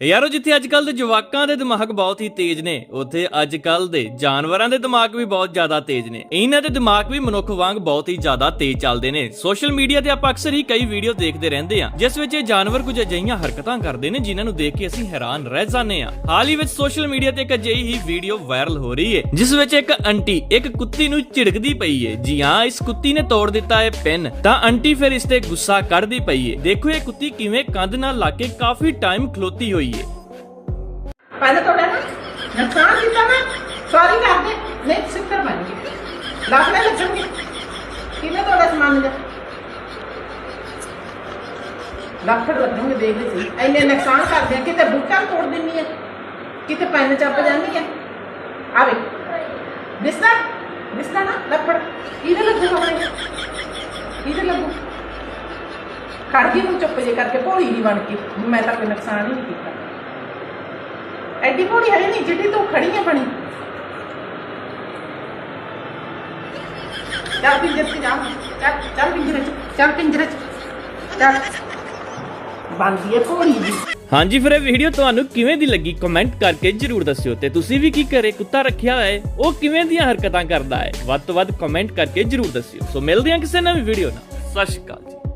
ਯਾਰੋ, ਜਿੱਥੇ ਅੱਜ ਕੱਲ ਦੇ ਜਵਾਕਾਂ ਦੇ ਦਿਮਾਗ ਬਹੁਤ ਹੀ ਤੇਜ਼ ਨੇ, ਉੱਥੇ ਅੱਜ ਕੱਲ ਦੇ ਜਾਨਵਰਾਂ ਦੇ ਦਿਮਾਗ ਵੀ ਬਹੁਤ ਜ਼ਿਆਦਾ ਤੇਜ਼ ਨੇ। ਇਹਨਾਂ ਦੇ ਦਿਮਾਗ ਵੀ ਮਨੁੱਖ ਵਾਂਗ ਬਹੁਤ ਹੀ ਜ਼ਿਆਦਾ ਤੇਜ਼ ਚੱਲਦੇ ਨੇ। ਸੋਸ਼ਲ ਮੀਡੀਆ ਤੇ ਆਪਾਂ ਅਕਸਰ ਹੀ ਕਈ ਵੀਡੀਓ ਦੇਖਦੇ ਰਹਿੰਦੇ ਹਾਂ, ਜਿਸ ਵਿੱਚ ਇਹ ਜਾਨਵਰ ਕੁਝ ਅਜਿਹੀਆਂ ਹਰਕਤਾਂ ਕਰਦੇ ਨੇ, ਜਿਨ੍ਹਾਂ ਨੂੰ ਦੇਖ ਕੇ ਅਸੀਂ ਹੈਰਾਨ ਰਹਿ ਜਾਂਦੇ ਹਾਂ। ਹਾਲ ਹੀ ਵਿੱਚ ਸੋਸ਼ਲ ਮੀਡੀਆ ਤੇ ਇੱਕ ਅਜਿਹੀ ਹੀ ਵੀਡੀਓ ਵਾਇਰਲ ਹੋ ਰਹੀ ਹੈ, ਜਿਸ ਵਿੱਚ ਇੱਕ ਆਂਟੀ ਇੱਕ ਕੁੱਤੀ ਨੂੰ ਝਿੜਕਦੀ ਪਈ ਹੈ। ਜੀ ਹਾਂ, ਇਸ ਕੁੱਤੀ ਨੇ ਤੋੜ ਦਿੱਤਾ ਹੈ ਪੈਨ। ਤਾਂ ਆਂਟੀ ਫਿਰ ਇਸ ਤੇ ਗੁੱਸਾ ਕੱਢਦੀ ਪਈ ਹੈ। ਦੇਖੋ, ਇਹ ਕੁੱਤੀ ਕਿਵੇਂ ਕੰਧ ਨਾਲ ਲਾ ਕੇ ਕਾਫੀ ਟਾਈਮ ਖਲੋਤੀ ਹੋਈ ਹੈ ਪਹਿਲੇ ਤੁਹਾਡਾ ਨਾ ਨੁਕਸਾਨ ਕੀਤਾ ਨਾ ਸੌਰੀ ਕਰ ਦੇ ਨਹੀਂ ਸਿੱਧਰ ਬਣ ਗਈ ਲਾਖਣੇ ਲੱਗਣਗੇ ਕਿਵੇਂ ਤੁਹਾਡਾ ਸਮਾਨ ਦਾ ਲੱਖੜ ਲੱਗਣਗੇ ਦੇਖਦੇ ਸੀ ਐਨੇ ਨੁਕਸਾਨ ਕਰਦੇ ਆ, ਕਿਤੇ ਬੂਟਾ ਤੋੜ ਦਿੰਨੀ ਆ, ਕਿਤੇ ਪੈਨ ਚੱਪ ਜਾਂਦੀ ਆ। ਆਵੇ ਦਿਸਦਾ ਦਿਸਦਾ ਨਾ ਲੱਖੜ ਕਿਹਦੇ ਲੱਗੂ ਆਪਣੇ ਕਿਹਦੇ ਲੱਗੂ? ਖੜ ਗਈ ਨੂੰ ਚੁੱਪ ਜੇ ਕਰਕੇ ਭੋਲੀ ਨਹੀਂ ਬਣ ਕੇ ਮੈਂ ਤਾਂ ਕੋਈ ਨੁਕਸਾਨ ਹੀ ਨਹੀਂ ਕੀਤਾ। ਐਡੀ ਭੋਲੀ ਹੈ ਨਹੀਂ, ਜਿੱਡੀ ਤੂੰ ਖੜੀ ਹੈ ਬਣੀ। ਚੱਲ ਪਿੰਜਰੇ ਚ ਜਾ। ਚੱਲ ਚੱਲ ਪਿੰਜਰੇ ਚ, ਚੱਲ ਪਿੰਜਰੇ ਚ। ਚੱਲ। ਬੰਦੀ ਹੈ ਭੋਲੀ ਜੀ। ਹਾਂਜੀ, ਫਿਰ ਇਹ ਵੀਡੀਓ ਤੁਹਾਨੂੰ ਕਿਵੇਂ ਦੀ ਲੱਗੀ? ਕਮੈਂਟ ਕਰਕੇ ਜਰੂਰ ਦੱਸਿਓ। ਤੇ ਤੁਸੀਂ ਵੀ ਕੀ ਘਰੇ ਕੁੱਤਾ ਰੱਖਿਆ ਹੋਇਆ ਹੈ? ਉਹ ਕਿਵੇਂ ਦੀਆਂ ਹਰਕਤਾਂ ਕਰਦਾ ਹੈ? ਵੱਧ ਤੋਂ ਵੱਧ ਕਮੈਂਟ ਕਰਕੇ ਜਰੂਰ ਦੱਸਿਓ। ਸੋ ਮਿਲਦੇ ਹਾਂ ਕਿਸੇ ਨਵੀਂ ਵੀਡੀਓ ਨਾਲ। ਸਤਿ ਸ਼੍ਰੀ ਅਕਾਲ